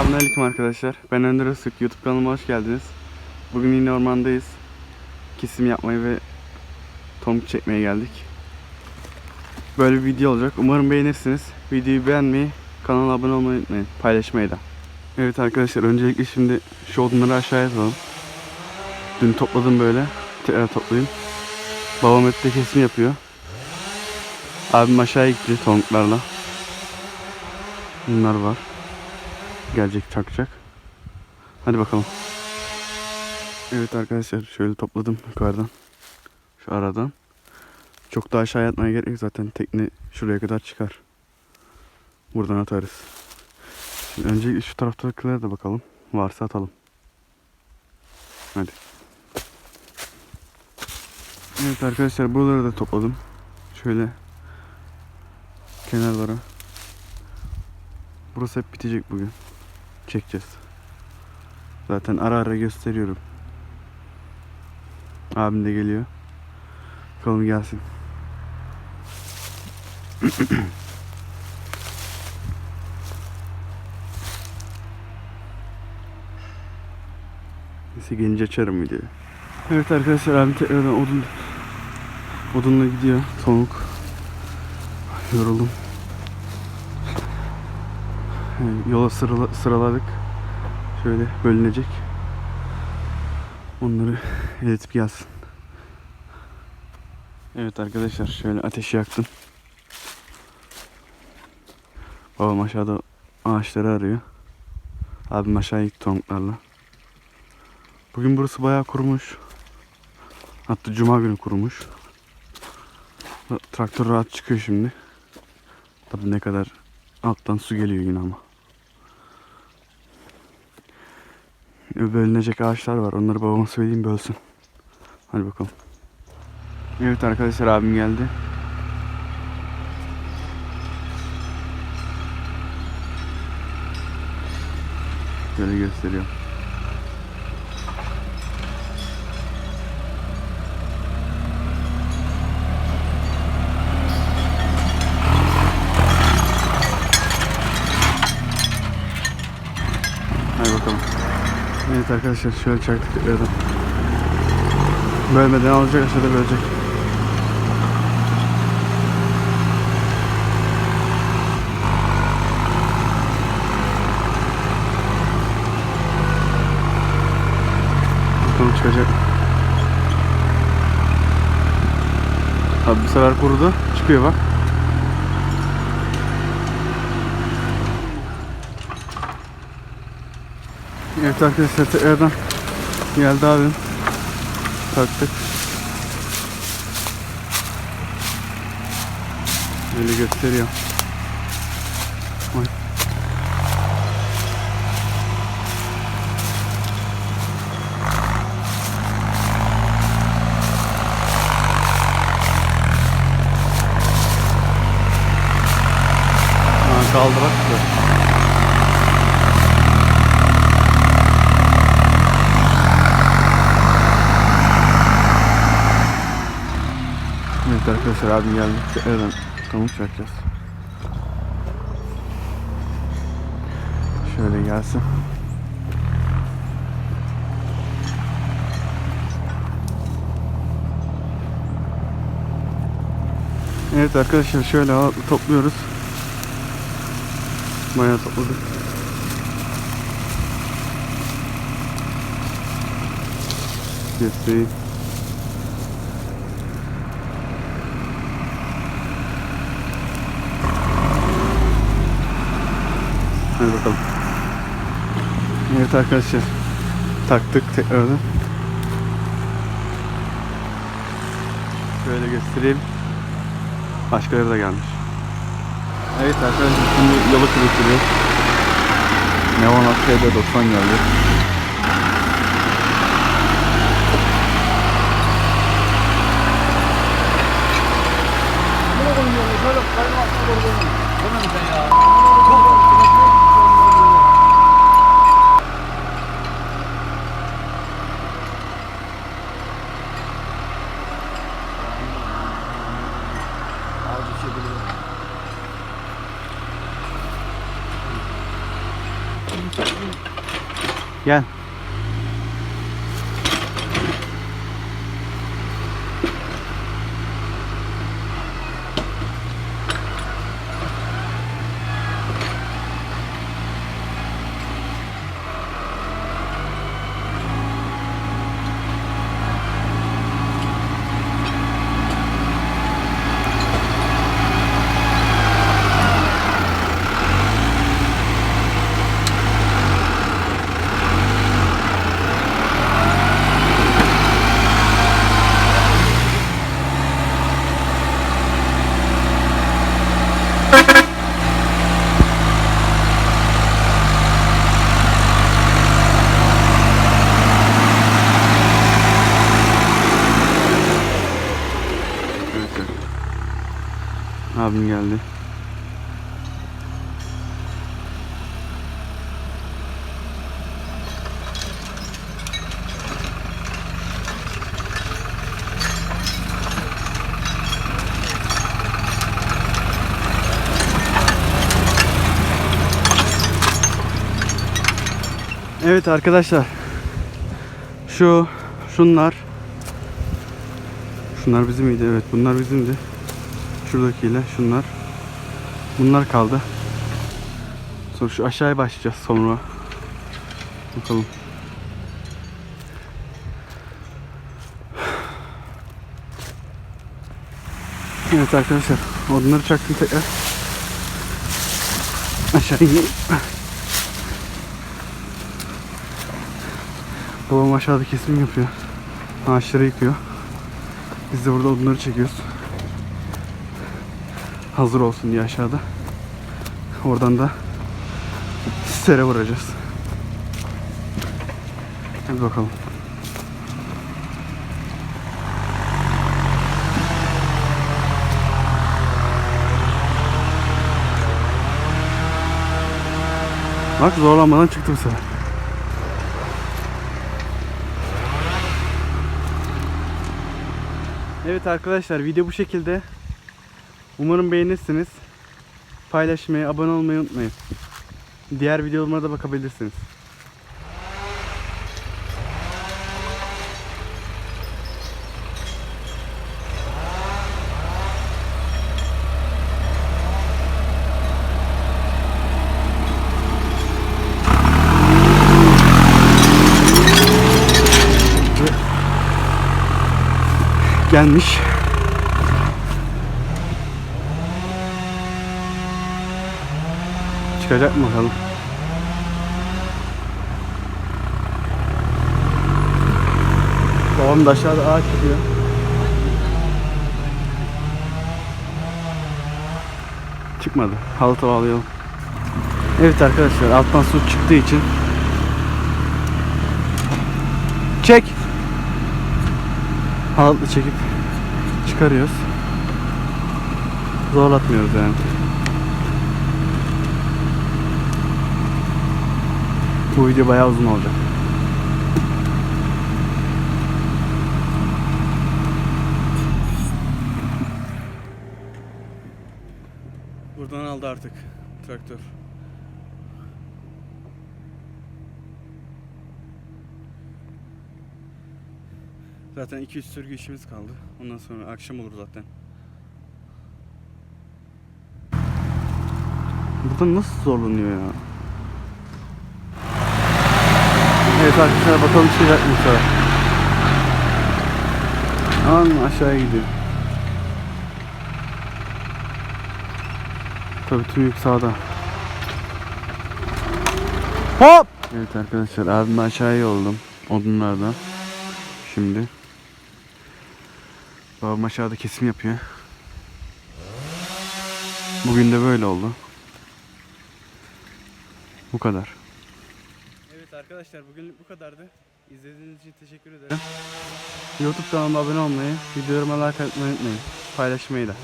Selamünaleyküm arkadaşlar. Ben Önder Öztürk. YouTube kanalıma hoş geldiniz. Bugün yine ormandayız. Kesim yapmayı ve tomuk çekmeye geldik. Böyle bir video olacak. Umarım beğenirsiniz. Videoyu beğenmeyi, kanala abone olmayı unutmayın. Paylaşmayı da. Evet arkadaşlar öncelikle şimdi şu odunları aşağıya atalım. Dün topladım böyle. Tekrar toplayayım. Babam ette kesim yapıyor. Abim aşağıya gitti tomuklarla. Bunlar var gelecek takacak. Hadi bakalım. Evet arkadaşlar şöyle topladım yukarıdan. Şu aradan. Çok da aşağı yatmaya gerek yok zaten tekne şuraya kadar çıkar. Buradan atarız. Şimdi önce şu taraftakilere de bakalım. Varsa atalım. Hadi. Evet arkadaşlar buraları da topladım. Şöyle kenarlara. Burası hep bitecek bugün çekeceğiz. Zaten ara ara gösteriyorum. Abim de geliyor. Bakalım gelsin. Neyse gelince açarım videoyu. Evet arkadaşlar abim tekrardan odun odunla gidiyor. Soğuk. Yoruldum. Yola sırala- sıraladık. Şöyle bölünecek. Onları iletip gelsin. Evet arkadaşlar şöyle ateşi yaktım. Babam aşağıda ağaçları arıyor. Abim aşağıya gitti tomuklarla. Bugün burası bayağı kurumuş. Hatta cuma günü kurumuş. Traktör rahat çıkıyor şimdi. Tabii ne kadar alttan su geliyor yine ama. Bölünecek ağaçlar var. Onları babama söyleyeyim bölsün. Hadi bakalım. Evet arkadaşlar abim geldi. Şöyle gösteriyor. Hadi bakalım. Arkadaşlar şöyle çaktık tekrardan. Bölmeden alacak aşağıda bölecek. Bakalım çıkacak. Abi bu sefer kurudu. Çıkıyor bak. Evet arkadaşlar tekrardan geldi abim. Taktık. Böyle gösteriyor. Oy. Ha, kaldırak. Evet arkadaşlar abim geldi. Tekrardan tavuk çekeceğiz. Şöyle gelsin. Evet arkadaşlar şöyle topluyoruz. Bayağı topladık. Göstereyim. Hadi bakalım. Evet arkadaşlar. Taktık tekrardan. Şöyle göstereyim. Başkaları da gelmiş. Evet arkadaşlar şimdi yolu kırıklıyor. Neon Asya'da 90 geldi. Şöyle kayma atma doğru Hemen sen Gel. Abim geldi. Evet arkadaşlar. Şu şunlar Şunlar bizim miydi? Evet bunlar bizimdi. Şuradakiyle şunlar. Bunlar kaldı. Sonra şu aşağıya başlayacağız sonra. Bakalım. Evet arkadaşlar odunları çaktım tekrar. Aşağı ineyim. Babam aşağıda kesim yapıyor. Ağaçları yıkıyor. Biz de burada odunları çekiyoruz. Hazır olsun diye aşağıda. Oradan da sere vuracağız. Hadi bakalım. Bak zorlanmadan çıktı bu sefer. Evet arkadaşlar video bu şekilde. Umarım beğenirsiniz. Paylaşmayı, abone olmayı unutmayın. Diğer videolarıma da bakabilirsiniz. Gelmiş. Çıkacak mı bakalım? Babam da aşağıda ağaç çıkıyor. Çıkmadı. Halta bağlayalım. Evet arkadaşlar alttan su çıktığı için Çek. Halatla çekip çıkarıyoruz. Zorlatmıyoruz yani. Bu video bayağı uzun olacak. Buradan aldı artık traktör. Zaten 2-3 sürgü işimiz kaldı. Ondan sonra akşam olur zaten. Burada nasıl zorlanıyor ya? Evet arkadaşlar bakalım çıkacak mı bu sefer. Aman aşağıya gidiyor. Tabii tüm yük sağda. Hop! Evet arkadaşlar abimle aşağıya yolladım odunlardan. Şimdi. Babam aşağıda kesim yapıyor. Bugün de böyle oldu. Bu kadar. Arkadaşlar bugün bu kadardı. İzlediğiniz için teşekkür ederim. YouTube kanalıma abone olmayı, videolarıma like atmayı unutmayın. Paylaşmayı da.